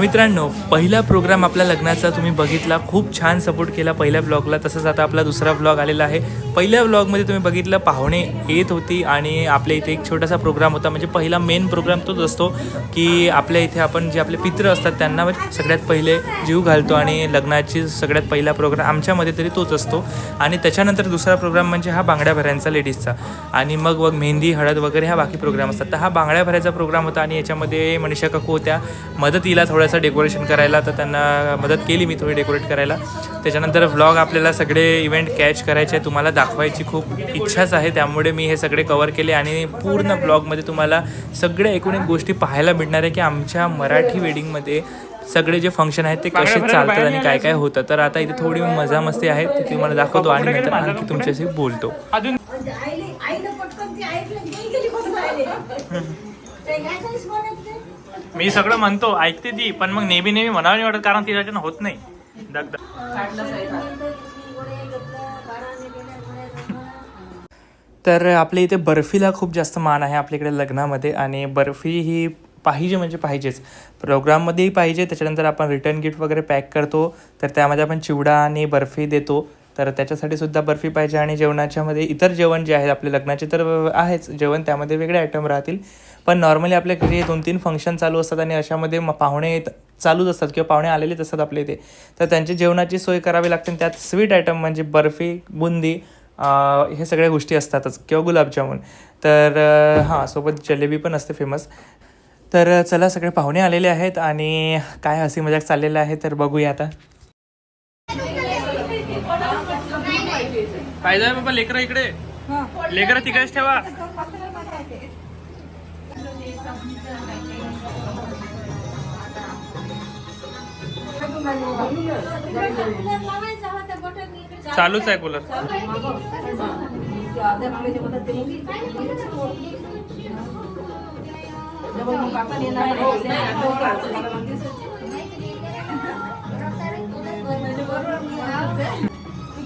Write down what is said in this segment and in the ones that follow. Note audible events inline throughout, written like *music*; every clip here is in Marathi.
मित्रांनो पहिला प्रोग्राम आपल्या लग्नाचा तुम्ही बघितला. खूप छान सपोर्ट केला पहिल्या ब्लॉगला तसंच आता आपला दुसरा ब्लॉग आलेला आहे. पहिल्या ब्लॉगमध्ये तुम्ही बघितलं पाहुणे येत होती आणि आपल्या इथे एक छोटासा प्रोग्राम होता. म्हणजे पहिला मेन प्रोग्राम तोच असतो की आपल्या इथे आपण जे आपले पित्र असतात त्यांना सगळ्यात पहिले जीव घालतो आणि लग्नाची सगळ्यात पहिला प्रोग्राम आमच्यामध्ये तरी तोच असतो. आणि त्याच्यानंतर दुसरा प्रोग्राम म्हणजे हा बांगड्या भऱ्यांचा लेडीजचा आणि मग मग मेहंदी हळद वगैरे हा बाकी प्रोग्राम असतात. तर हा बांगड्या भरायचा प्रोग्राम होता आणि याच्यामध्ये मनीषा काकू होत्या. मदतीला थोडंसं डेकोरेशन करायला तर त्यांना मदत केली मी थोडी डेकोरेट करायला. त्याच्यानंतर व्लॉग आपल्याला सगळे इव्हेंट कॅच करायचे तुम्हाला दाखवायची खूप इच्छाच आहे. त्यामुळे मी हे सगळे कवर केले आणि पूर्ण ब्लॉगमध्ये तुम्हाला सगळ्या एकूण एक गोष्टी पाहायला मिळणार आहे की आमच्या मराठी वेडिंगमध्ये सगळे जे फंक्शन आहेत ते कसे चालतात आणि काय काय होतं. तर आता इथे थोडी मजा मस्ती आहे ती तुम्हाला दाखवतो आणि नंतर आणखी तुमच्याशी बोलतो. अजून *laughs* मी सगळं म्हणतो ऐकते ती पण मग नेहमी नेहमी म्हणावं नाही वाटत कारण तिच्या होत नाही. तर आपल्या इथे बर्फीला खूप जास्त मान आहे आपल्याकडे लग्नामध्ये आणि बर्फी ही पाहिजे म्हणजे पाहिजेच. प्रोग्राममध्येही पाहिजे त्याच्यानंतर आपण रिटर्न गिफ्ट वगैरे पॅक करतो तर त्यामध्ये आपण चिवडा आणि बर्फी देतो. तर त्याच्यासाठी सुद्धा बर्फी पाहिजे आणि जेवणाच्यामध्ये इतर जेवण जे आहे आपले लग्नाचे तर आहेच जेवण त्यामध्ये वेगळे आयटम राहतील. पण नॉर्मली आपल्या घरी दोन तीन फंक्शन चालू असतात आणि अशामध्ये मग पाहुणे चालूच असतात किंवा पाहुणे आलेलेच असतात आपल्या इथे. तर त्यांची जेवणाची सोय करावी लागते आणि त्यात स्वीट आयटम म्हणजे बर्फी बुंदी हे सगळ्या गोष्टी असतातच किंवा गुलाबजामुन. तर हां सोबत जलेबी पण असते फेमस तर चला सगळे पाहुणे आलेले आहेत आणि काय हसी मजाक चाललेलं आहे तर बघूया आता. काय जाय बाबा लेकरं इकडे? लेकरं तिकडेच ठेवा. चालूच आहे कूलर. *laughs*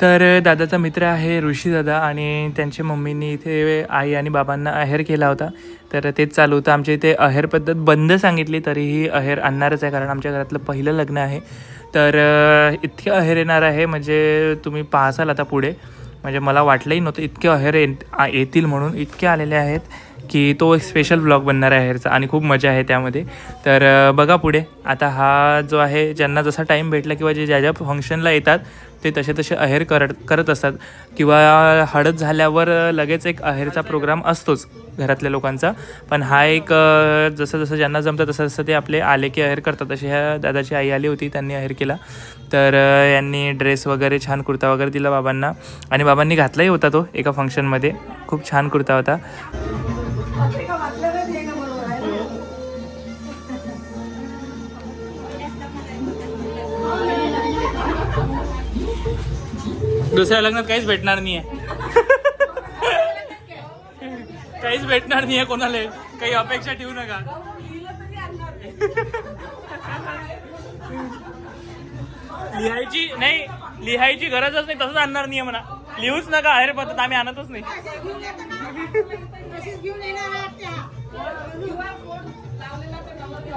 तर दादाचा मित्र आहे ऋषी दादा आणि त्यांच्या मम्मीनी इथे आई आणि बाबांना अहेर केला होता. तर तेच चालू होतं. आमच्या इथे अहेर पद्धत बंद सांगितली तरीही अहेर आणणारच आहे कारण आमच्या घरातलं पहिलं लग्न आहे. तर इतके अहेर येणार आहे म्हणजे तुम्ही पाहसाल आता पुढे. म्हणजे मला वाटलंही नव्हतं इतके अहेर येतील म्हणून इतके आलेले आहेत. की तो एक स्पेशल ब्लॉग बनणार आहे अहेरचा आणि खूप मजा आहे त्यामध्ये. तर बघा पुढे. आता हा जो आहे ज्यांना जसा टाईम भेटला किंवा जे ज्या ज्या फंक्शनला येतात ते तसे तसे अहेर करत करत असतात. किंवा हळद झाल्यावर लगेच एक अहेरचा प्रोग्राम असतोच घरातल्या लोकांचा. पण हा एक जसं जसं ज्यांना जमतं तसं तसं ते आपले आले की अहेर करतात. तशी ह्या दादाची आई आली होती त्यांनी अहेर केला. तर यांनी ड्रेस वगैरे छान कुर्ता वगैरे दिला बाबांना. आणि बाबांनी घातलाही होता तो एका फंक्शनमध्ये खूप छान कुर्ता होता. दुसऱ्या लग्नात काहीच भेटणार नाहीये. काहीच भेटणार नाहीये कोणाला. काही अपेक्षा ठेवू नका. लिहायची नाही लिहायची गरजच नाही तसंच आणणार नाहीये म्हणा. लिहूच नका अरे पद्धत आम्ही आणतच नाही.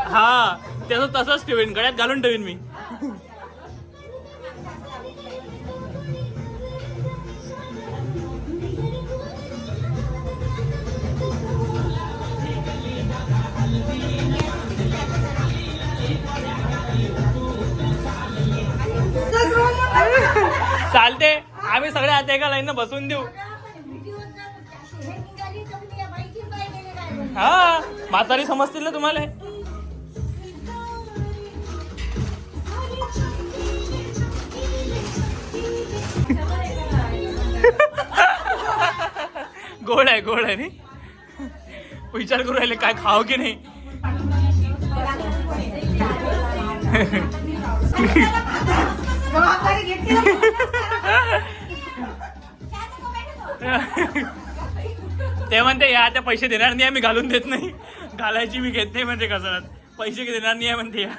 हा त्याचं तसंच ठेवीन गळ्यात घालून ठेवीन मी. चालते आम्ही सगळे आता एका लाईन बसून देऊ. हा म्हातारी समजतील ना तुम्हाला? गोड आहे गोड आहे विचार करू राहिले काय खाव की नाही. घेतली ते म्हणते या त्या पैसे देणार नाही मी घालून देत नाही. घालायची मी घेत नाही म्हणते कसं पैसे देणार नाही आहे म्हणते या.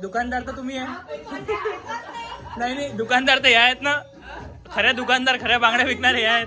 दुकानदार तर तुम्ही आहे. नाही नाही दुकानदार तर या आहेत ना. खऱ्या दुकानदार खऱ्या बांगड्या विकणारे या आहेत.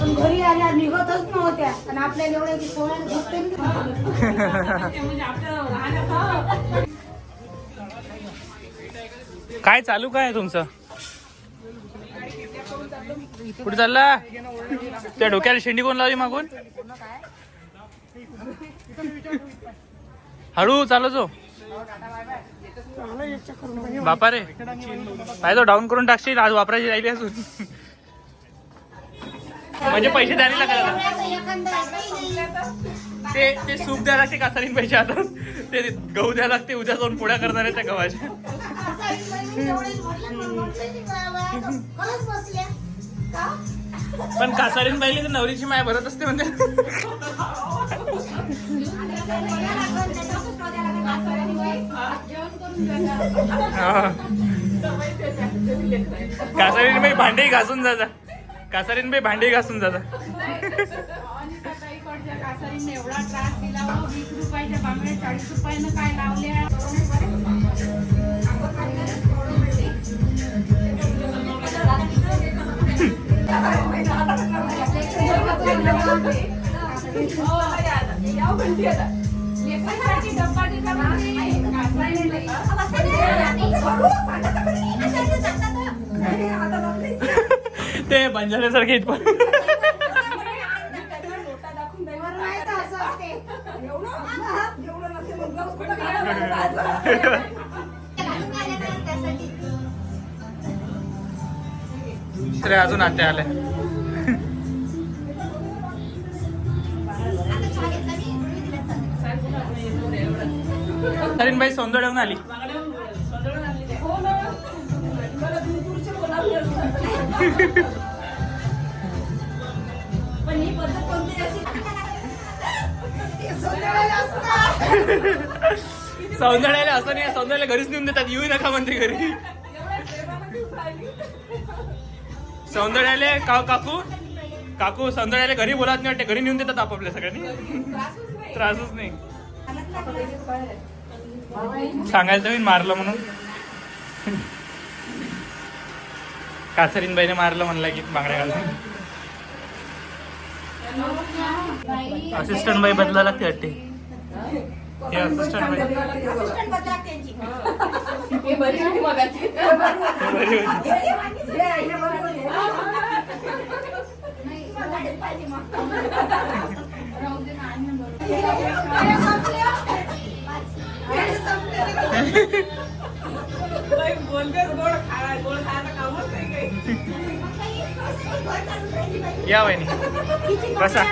पण घरी आल्या निघतच नव्हत्या. आणि आपल्याला एवढ्या की सोळा झोपते म्हणजे काय चालू काय आहे तुमचं? कुठे चालला? त्या डोक्याला शेंडी कोण लावली मागून? हळू चालू जो. बापा रे. काय तो डाऊन करून टाकशील आज वापरायची राहिली असून म्हणजे पैसे द्यायला लागले ते ते सूप द्यायला लागते कासारीन पैसे आता ते गहू द्यायला लागते उद्या जाऊन पुढ्या करणार आहे त्या गव्हाच्या. पण कासारीन पाहिली तर नवरीची माय भरत असते म्हणजे. कासारीन भांडे घासून जाता कासारीन बाई भांडे घासून जाता. एवढा त्रास दिला वीस रुपयाच्या बांगड्या चाळीस रुपयानं काय लावल्या लेकरांसाठी डब्बा असं असते दुसरे अजून आत्या आले. कासारीन बाई सौंदर्याहून आली पण ही पद्धत कोणती अशी? ते सोंदळ्याला असतात. सौंदर्याला असं नाही सौंदर्याला घरीच नेऊन देतात. येऊ नका म्हणते घरी. सौंदर्याले का काकू? काकू सौंदर्याला घरी बोलत नाही वाटते. घरी नेऊन देतात आपापल्या सगळ्यांनी. त्रासच नाही. सांगायला तर मी मारलं म्हणून. कासरीन बाईने मारलं म्हणलं की बांगड्या घालून. असिस्टंट बाई बदला लागते वाटते. हे असिस्टंट बाई. बदला या वहिनी *laughs* बसा.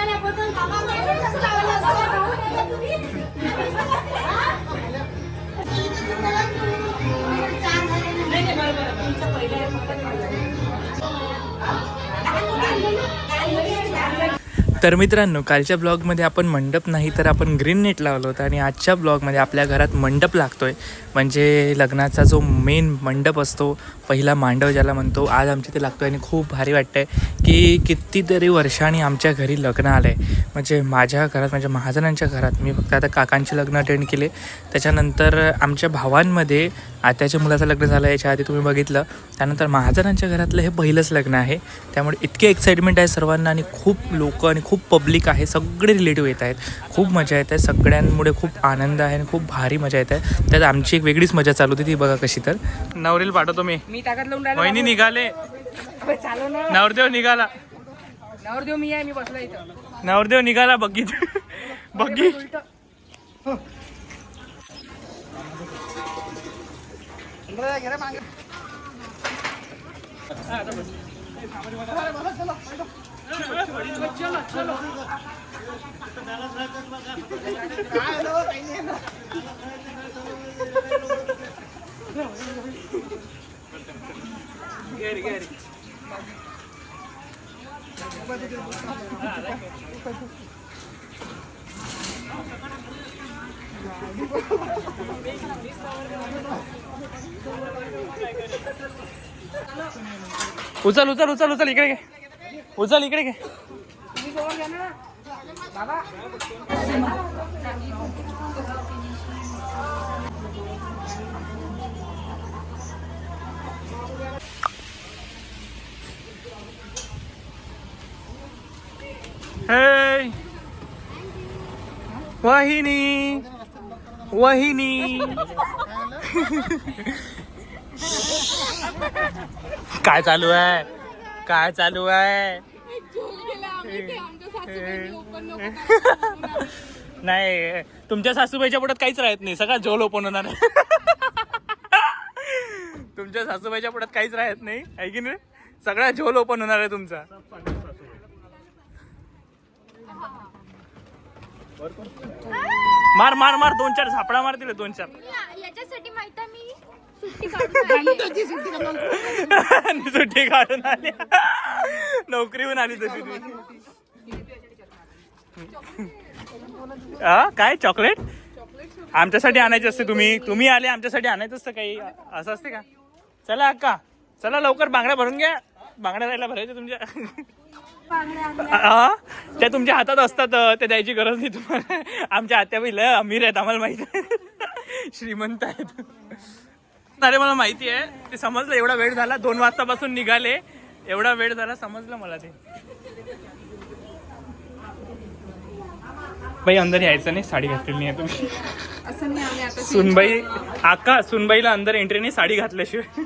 तर मित्रांनो कालच्या ब्लॉगमध्ये आपण मंडप नाही तर आपण ग्रीन नेट लावलं होतं आणि आजच्या ब्लॉगमध्ये आपल्या घरात मंडप लागतोय. म्हणजे लग्नाचा जो मेन मंडप असतो पहिला मांडव ज्याला म्हणतो आज आमच्या ते लागतो आणि खूप भारी वाटतंय की कितीतरी वर्षांनी आमच्या घरी लग्न आलं आहे म्हणजे माझ्या घरात म्हणजे महाजनांच्या घरात मी फक्त आता काकांचे लग्न अटेंड केले. त्याच्यानंतर आमच्या भावांमध्ये आत्याच्या मुलाचं लग्न झालं याच्या आधी तुम्ही बघितलं. त्यानंतर महाजनांच्या घरातलं हे पहिलंच लग्न आहे. त्यामुळे इतके एक्साइटमेंट आहे सर्वांना आणि खूप लोक आणि खूप पब्लिक आहे. सगळे रिलेटिव्ह येत आहेत. खूप मजा येत आहे. सगळ्यांमुळे खूप आनंद आहे आणि खूप भारी मजा येत आहे. त्यात आमची एक वेगळीच मजा चालू होती ती बघा कशी तर. नवरील पाठवतो मी वहिनी निघाले. नवरदेव निघाला. नवर देऊ मी आहे मी बसला इथं. नवरदेव निघाला बघित बघी उचल उचल उचल उचल इकडे घे. उचल इकडे घे. तुम्ही जवळ वहिनी. काय चालू आहे? काय चालू आहे? नाही तुमच्या सासूबाईच्या पुढ्यात काहीच राहत नाही. सगळा झोल ओपन होणार आहे. तुमच्या सासूबाईच्या पुढ्यात काहीच राहत नाही. आहे की नाही? सगळा झोल ओपन होणार आहे तुमचा. मार मार मार दोन चार झापडा मार दिले दोन चार. या- याच्यासाठी माहीत आहे मी सुट्टी काढून *laughs* आली. सुट्टी काढून आली. नोकरीहून आली तशी ती. हा काय चॉकलेट? आमच्यासाठी आणायचे असते तुम्ही. तुम्ही आले आमच्यासाठी आणायचं असतं काही. असं असते का? चला अक्का. चला लवकर बांगड्या भरून घ्या. बांगड्या राहायला भरायच्या तुमच्या. हा त्या तुमच्या हातात असतात ते द्यायची गरज नाही तुम्हाला. आमच्या आत्याबाई लय अमीर आहेत आम्हाला माहिती आहे. श्रीमंत आहेत. अरे मला माहिती आहे ते समजलं एवढा वेळ झाला दोन वाजतापासून निघाले. एवढा वेळ झाला समजलं मला ते. बाई अंदर यायचं नाही साडी घातलेली नाही तुम्ही सुनबाई आका सुनबाईला अंदर एंट्री नाही साडी घातल्याशिवाय.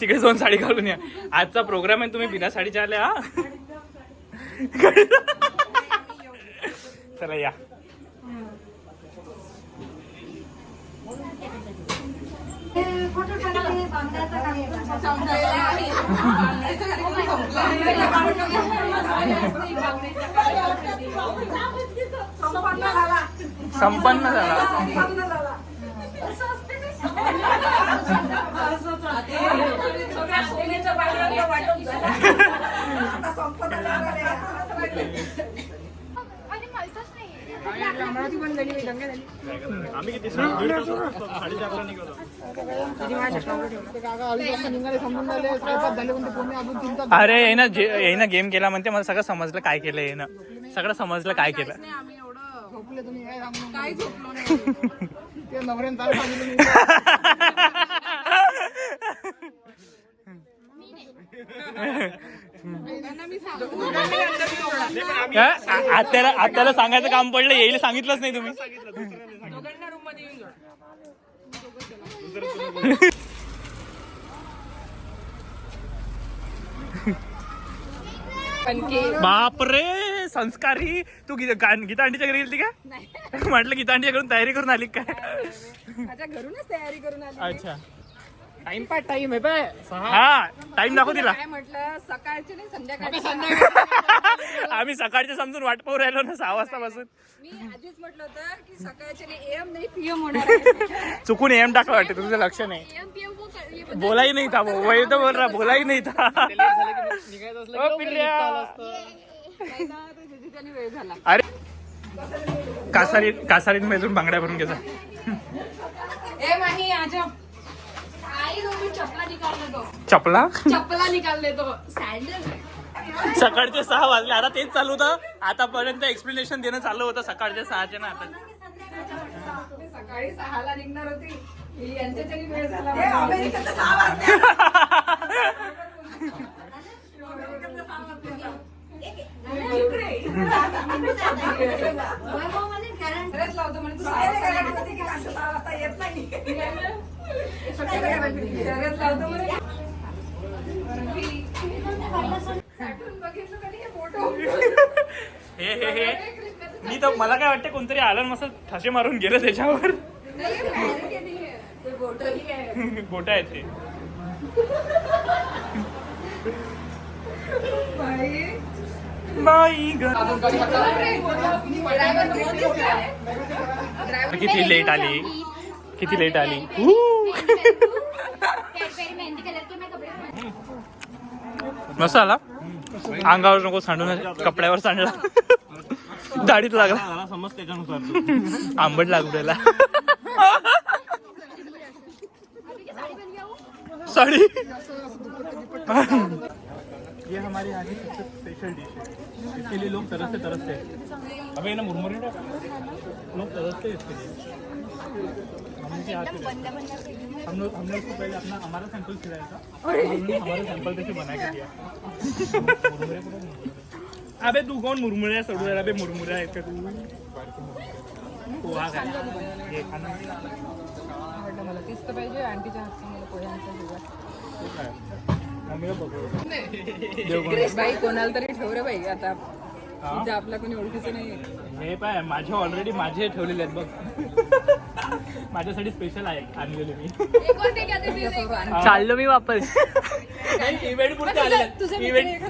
तिकडे जाऊन साडी घालून या. आजचा प्रोग्राम आहे तुम्ही बिना साडीच्या आल्या हा. चला या. संपन्न झाला. अरे ना ना गेम केला म्हणते मला सगळं समजलं काय केलं ये ना. सगळं समजलं काय केलं. आम्ही एवढं काय झोपलो नाही. *laughs* त्यांना *laughs* मी सांगू हा? आ- आत्याला आत्याला सांगायचं काम पडलं येईल सांगितलंच नाही तुम्ही. बापरे संस्कारी. तू गी- गा- गीतांडीच्या घरी गेली का? म्हटलं गीतांडीच्या घरून तयारी करून आली काय घरूनच तयारी करून आली अच्छा. टाइम पा टाइम आहे बाय हा टाइम दाखव तिला. काय म्हटलं? सकाळचे नाही संध्याकाळी आम्ही सकाळचे समजून वाट पाहू राहिलो ना सहा वाजतापासून मी आधीच म्हटलं होतं की सकाळचे नाही एम नाही पीएम होणार आहे. चुकून एम टाकलं वाटते तुझं लक्ष नाही. एम वो कर- ये बोलाही नाही था वो वही तो बोल रहा बोलाही नाही था ओ, पिल्ल्या. नाही ना, ते ठिकाणी वेळ झाला. अरे. कासारी कासारीत मेजून बांगड्या भरून घ्यायचा ए माही आजा. चपला निकालले तो चपला? चपला निकालले तो सँडल सकाळचे सहा वाजले. आता तेच चालू होतं. आतापर्यंत एक्सप्लेनेशन देणं चालू होतं सकाळचे सहाचे ना आता. सकाळी सहाला निघणार होती. लावतो *laughs* *laughs* *laughs* हे हे मी तर मला काय वाटतं कोणतरी आलं मस्त ठसे मारून गेलं त्याच्यावर. गोटा आहे ते. किती लेट आली? किती लेट आली? मस्त आला अंगावर नको सांडून कपड्यावर सांडला. दाढीत लागला. समज त्याच्यानुसार आंबट लागू राहिला. साडी. ये हमारे यहाँ की सबसे स्पेशल डिश है। इसके लिए लोग तरसते तरसते हैं। अबे ना मुरमुरे लोग तरसते हैं इसके लिए। हम उनके हाथ से लेते हैं। हम लोग हमने उसको पहले अपना हमारा सैंपल खिलाया था। और उन्होंने हमारे सैंपल से बना के दिया। अबे तू कौन मुरमुरे सोडू? अबे मुरमुरे का तू? पोहा काय हे आवडलं मला तेच तर पाहिजे आंटीच्या हातचं मला पोह्यांचा बाई कोणाला तरी ठेव रे बाई आता. हा? आपला कोणी ओळखीचं नाही हे पाय माझे ऑलरेडी माझे ठेवलेले आहेत बघ. माझ्यासाठी स्पेशल आहे आणलेले मी. चाललो मी वापस. इव्हेंट पुरते आलेले. इव्हेंट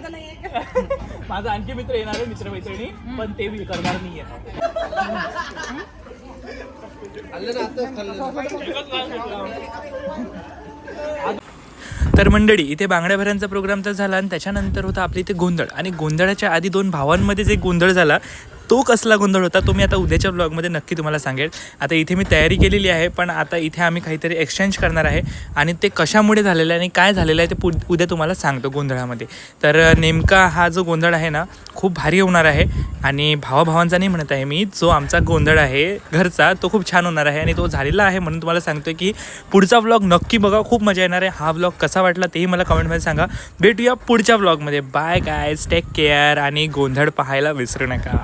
माझा आणखी मित्र येणार आहे मित्र मैत्रिणी पण ते मी करणार नाही तर मंडळी इथे बांगड्या भऱ्यांचा प्रोग्राम तर झाला आणि त्याच्यानंतर होता आपल्या इथे गोंधळ. आणि गोंधळाच्या आधी दोन भावांमध्ये जे गोंधळ झाला तो कसला गोंधळ होता तो मी आता उद्याच्या ब्लॉगमध्ये नक्की तुम्हाला सांगेल. आता इथे मी तयारी केलेली आहे पण आता इथे आम्ही काहीतरी एक्सचेंज करणार आहे. आणि ते कशामुळे झालेलं आहे आणि काय झालेलं आहे ते पु उद्या तुम्हाला सांगतो गोंधळामध्ये. तर नेमका हा जो गोंधळ आहे ना खूप भारी होणार आहे. आणि भावाभावांचा नाही म्हणत आहे मी जो आमचा गोंधळ आहे घरचा तो खूप छान होणार आहे आणि तो झालेला आहे म्हणून तुम्हाला सांगतोय की पुढचा व्लॉग नक्की बघा खूप मजा येणार आहे. हा व्लॉग कसा वाटला तेही मला कमेंटमध्ये सांगा. भेटूया पुढच्या व्लॉगमध्ये बाय गायज टेक केअर आणि गोंधळ पाहायला विसरू नका.